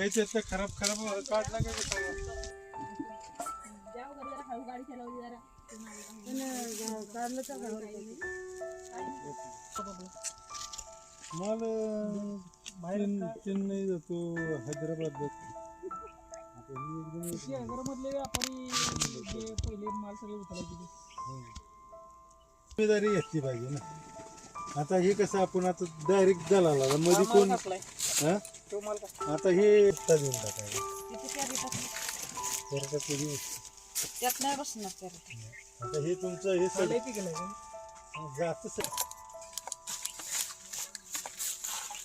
हे त्याचं खराब खराब काढला का? माल चेन- चेन्नई जातो हैदराबाद जातो ही मधले व्यापारी जे पहिले माल सगळे उचलायचे ते. जिम्मेदारी घेतली पाहिजे ना आता हे कसं आपण आता डायरेक्ट दलाला मध्ये हा कोण माल. हा? आता हे एकटा देऊन टाकायला हे- त्यात नाही बसणार त्याला आता हे तुमचं हे हा, सगळं? जात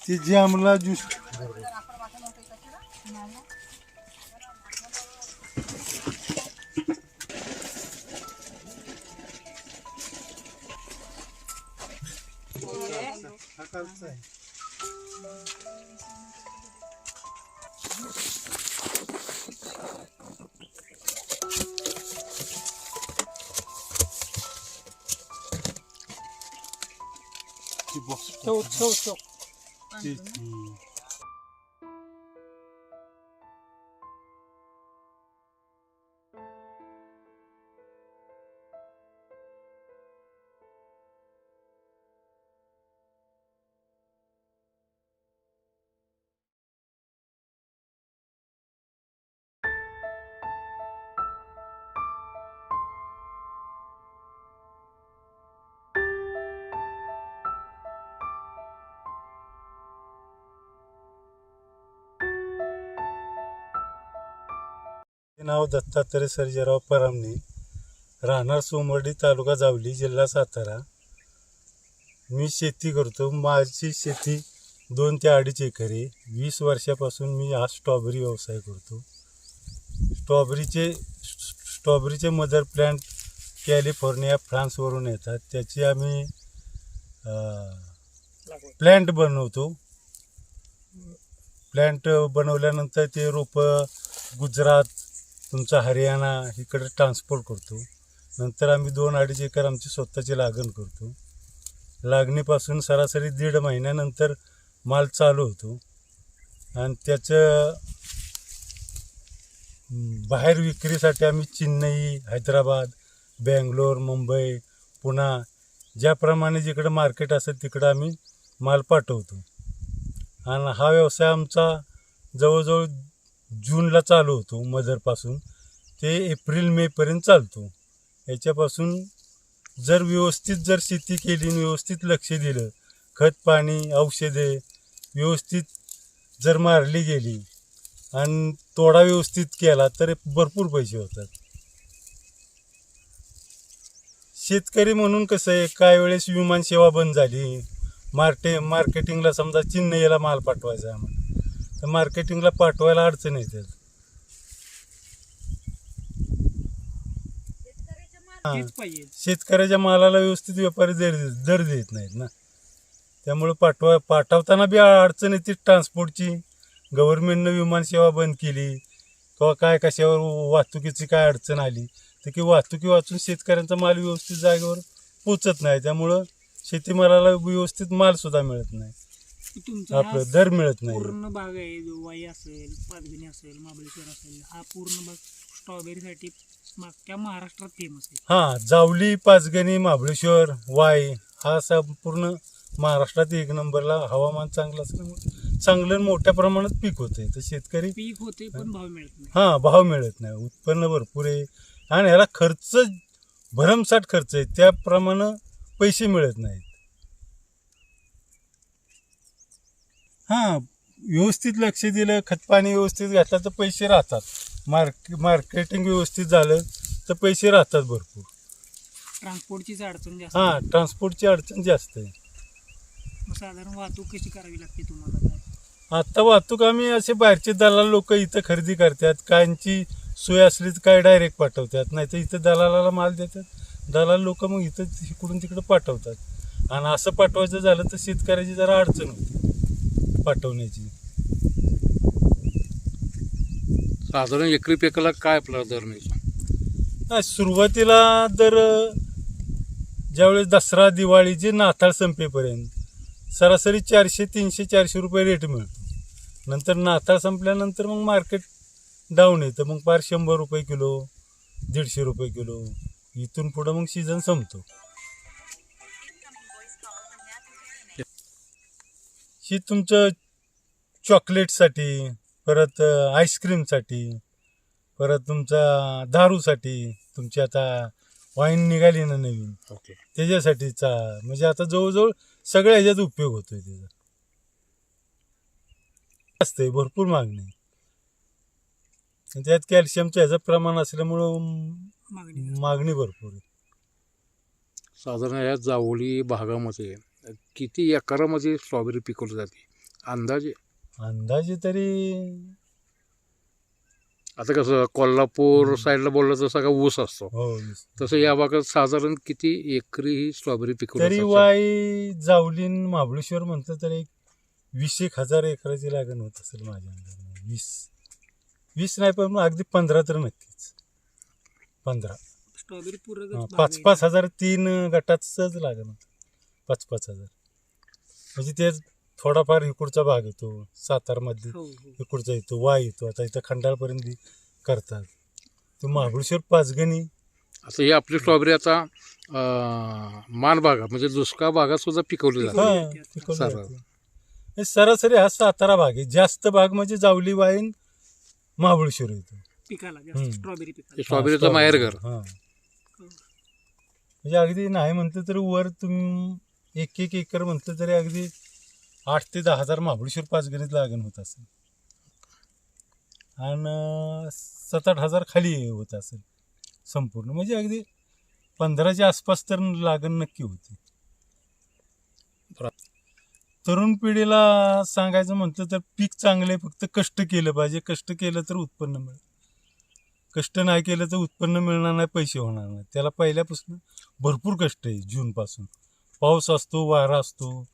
ते जे आम्हाला ज्यूस सकाळचं आहे. Çabuk çabuk çabuk. नाव दत्तात्रय सर्जेराव परामने राहणार सोमर्डी तालुका जावली जिल्हा सातारा. मी शेती करतो. माझी शेती दोन ते अडीच एकर. आहे वीस वर्षापासून मी हा स्ट्रॉबेरी व्यवसाय करतो. स्ट्रॉबेरीचे स्ट्रॉबेरीचे मदर प्लॅन्ट कॅलिफोर्निया फ्रान्सवरून येतात. त्याची आम्ही प्लॅन्ट बनवतो. प्लॅन्ट बनवल्यानंतर ते रोपं गुजरात तुमचा हरियाणा इकडे ट्रान्सपोर्ट करतो. नंतर आम्ही दोन अडीच एकर आमची स्वतःची लागण करतो. लागणीपासून सरासरी दीड महिन्यानंतर माल चालू होतो. आणि त्याचं बाहेर विक्रीसाठी आम्ही चेन्नई हैदराबाद बेंगलोर मुंबई पुणा ज्याप्रमाणे जिकडं मार्केट असेल तिकडं आम्ही माल पाठवतो. आणि हा व्यवसाय आमचा जवळजवळ जूनला चालू होतो मदरपासून ते एप्रिल मेपर्यंत चालतो. याच्यापासून जर व्यवस्थित जर शेती केली आणि व्यवस्थित लक्ष दिलं खत पाणी औषधे व्यवस्थित जर मारली गेली आणि तोडा व्यवस्थित केला तर भरपूर पैसे होतात. शेतकरी म्हणून कसं आहे काय वेळेस विमान सेवा बंद झाली. मार्टे मार्केटिंगला समजा चेन्नईला माल पाठवायचा आहे आम्हाला तर मार्केटिंगला पाठवायला अडचण येते हां. शेतकऱ्याच्या मालाला व्यवस्थित व्यापारी दर दर देत नाहीत ना. त्यामुळे पाठवा पाठवताना बी अडचण येते ट्रान्सपोर्टची गव्हर्नमेंटनं विमानसेवा बंद केली किंवा काय कशावर वाहतुकीची काय अडचण आली तर की वाहतुकी वाचून शेतकऱ्यांचा माल व्यवस्थित जागेवर पोचत नाही. त्यामुळं शेतीमालाला व्यवस्थित मालसुद्धा मिळत नाही. तुमचा हा आपलं दर मिळत नाही. पूर्ण बाग आहे जो वाई असेल पाचगणी असेल महाबळेश्वर असेल हा पूर्ण बाग स्ट्रॉबेरीसाठी मागच्या महाराष्ट्रात फेमस आहे. हां जावली पाचगणी महाबळेश्वर वाई हा संपूर्ण महाराष्ट्रात एक नंबरला हवामान चांगलं असल्यामुळे चांगलं आणि मोठ्या प्रमाणात पीक होते तर शेतकरी पीक होते पण भाव मिळत नाही. हां भाव मिळत नाही. उत्पन्न भरपूर आहे. आणि ह्याला खर्च भरमसाठ खर्च आहे. त्याप्रमाणे पैसे मिळत नाहीत. हां व्यवस्थित लक्ष दिलं खतपाणी व्यवस्थित घातलं तर पैसे राहतात. मार्क मार्केटिंग व्यवस्थित झालं तर पैसे राहतात भरपूर. ट्रान्सपोर्टचीच अडचण जास्त. हां ट्रान्सपोर्टची अडचण जास्त आहे. मग साधारण वाहतूक कशी करावी लागते तुम्हाला? काय आता वाहतूक आम्ही असे बाहेरचे दलाल लोक इथं खरेदी करतात. काहींची सोय असली तर काय डायरेक्ट पाठवतात. नाही तर इथं दलालाला माल देतात. दलाल लोक मग इथं इकडून तिकडं पाठवतात. आणि असं पाठवायचं झालं तर शेतकऱ्याची जरा अडचण होती. पाठवण्याची. साधारण एकरी पिकाला काय आपला दर मिळतो हा, सुरुवातीला दर ज्यावेळेस दसरा दिवाळी जे नाताळ संपेपर्यंत सरासरी चारशे तीनशे चारशे रुपये रेट मिळतो. नंतर नाताळ संपल्यानंतर मग मार्केट डाऊन येतं. मग पार शंभर रुपये किलो दीडशे रुपये किलो इथून पुढं मग सीझन संपतो. ही तुमचं चॉकलेटसाठी परत आईस्क्रीमसाठी परत तुमचा दारूसाठी तुमची आता वाईन निघाली ना नवीन. ओके. त्याच्यासाठीचा म्हणजे आता जवळजवळ सगळ्या ह्याच्यात उपयोग होतोय त्याचा. असते भरपूर मागणी. आहे. आणि त्यात कॅल्शियमचं ह्याचं प्रमाण असल्यामुळं मागणी मागणी भरपूर आहे. साधारण या जावली भागामध्ये किती एकरामध्ये स्ट्रॉबेरी पिकवली जाते? अंदाजे? अंदाजे तरी आता कसं कोल्हापूर. साईडला बोललं तर सगळा ऊस असतो. हो तसं या भागात साधारण किती एकरी ही स्ट्रॉबेरी पिकवली तरी? वाई जावलीन महाबळेश्वर म्हटलं तर एक वीस एक हजार एकराची लागण होत असेल माझ्या अंदाजाने. वीस. वीस नाही पण मग अगदी पंधरा तर नक्कीच. पंधरा. स्ट्रॉबेरी पूरक हा, पाच पाच हजार तीन सहज लागण होतं. पाच पाच हजार. म्हणजे ते थोडाफार इकडचा भाग येतो सातारमधली हो हो. इकडचा येतो वाय येतो. आता इथं खंडाळपर्यंत बी करतात. तो महाबळेश्वर पाचगणी. आता ही आपली स्ट्रॉबेरी आता अं, मान भागात म्हणजे दुष्काळ भागात सुद्धा पिकवली जाते. पिकवली हा. पिकवलं. जाते. हे सरासरी हा सातारा भाग आहे. जास्त भाग म्हणजे जावली वाईन महाबळेश्वर येतो. पिकाला हम्म. जास्त स्ट्रॉबेरी हे पिकाला स्ट्रॉबेरीचं माहेरघर हा हो. म्हणजे अगदी नाही म्हटलं तरी वर तुम्ही एक एक एकर म्हटलं तरी अगदी आठ ते दहा हजार महाबळेश्वर पाचगणीत लागण होत असेल. आणि सात आठ हजार खाली होत असेल संपूर्ण. म्हणजे अगदी पंधराच्या आसपास तर लागण नक्की होती. तरुण पिढीला सांगायचं म्हटलं तर पीक चांगले फक्त कष्ट केलं पाहिजे. कष्ट केलं तर उत्पन्न मिळेल. कष्ट नाही केलं तर उत्पन्न मिळणार नाही पैसे होणार नाही. त्याला पहिल्यापासून भरपूर कष्ट आहे जूनपासून. पाऊस असतो वारा असतो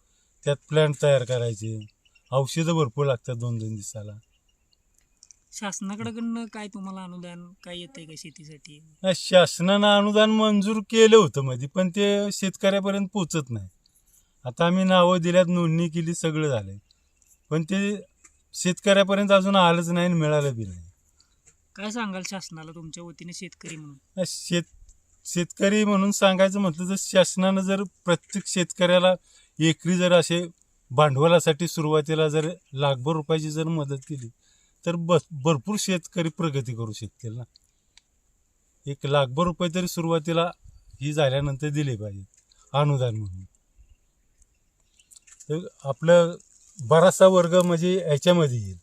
त्यात प्लॅन्ट तयार करायचे. औषधं भरपूर लागतात दोन दोन दिवसाला. शासनाकडं काय तुम्हाला अनुदान काय येतंय का शेतीसाठी? नाही, शासनानं अनुदान मंजूर केलं होतं मध्ये पण ते शेतकऱ्यापर्यंत पोचत नाही. आता आम्ही नावं दिल्यात नोंदणी केली सगळं झालंय. पण ते शेतकऱ्यापर्यंत अजून आलंच नाही आणि मिळालं बी नाही. काय सांगाल शासनाला तुमच्या वतीने शेतकरी म्हणून? शेत शेतकरी म्हणून सांगायचं म्हटलं तर शासनानं जर प्रत्येक शेतकऱ्याला एकरी जर असे भांडवलासाठी सुरुवातीला जर लाखभर रुपयाची जर मदत केली तर बस भरपूर शेतकरी प्रगती करू शकतील ना. एक लाखभर रुपये तरी सुरुवातीला ही झाल्यानंतर दिले पाहिजे अनुदान म्हणून. तर आपलं बराचसा वर्ग म्हणजे ह्याच्यामध्ये येईल.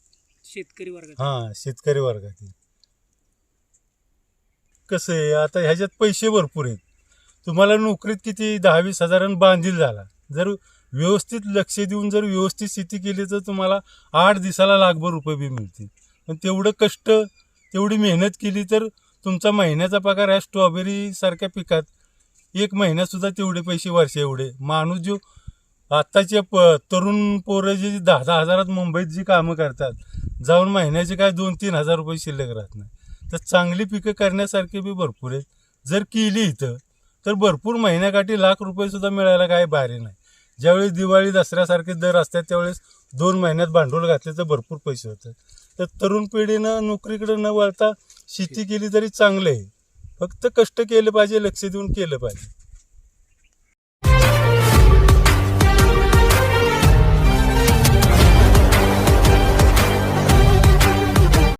शेतकरी वर्गात. हां शेतकरी वर्गातील कसं आहे आता ह्याच्यात पैसे भरपूर आहेत. तुम्हाला नोकरीत किती दहा वीस बांधील झाला. जर व्यवस्थित लक्ष देऊन जर व्यवस्थित शेती केली तर तुम्हाला आठ दिवसाला लाखभर रुपये बी मिळतील. पण तेवढं कष्ट तेवढी मेहनत केली तर तुमचा महिन्याचा पगार ह्या स्ट्रॉबेरीसारख्या पिकात एक महिन्यातसुद्धा तेवढे पैसे वर्षे एवढे. माणूस जो आत्ताचे प तरुण पोरं जे दहा दहा हजारात मुंबईत जी कामं करतात जाऊन महिन्याचे काय दोन तीन हजार रुपये शिल्लक राहत नाही. तर चांगली पिकं करण्यासारखी बी भरपूर आहेत. जर केली इथं तर भरपूर महिन्याकाठी लाख रुपयेसुद्धा मिळायला काय भारी नाही. ज्यावेळेस दिवाळी दसऱ्यासारखे दर असतात त्यावेळेस दोन महिन्यात भांडवल घातले तर भरपूर पैसे होतात. तर तरुण पिढीनं नोकरीकडे न वळता शेती केली तरी चांगलं आहे. फक्त कष्ट केले पाहिजे लक्ष देऊन केलं पाहिजे.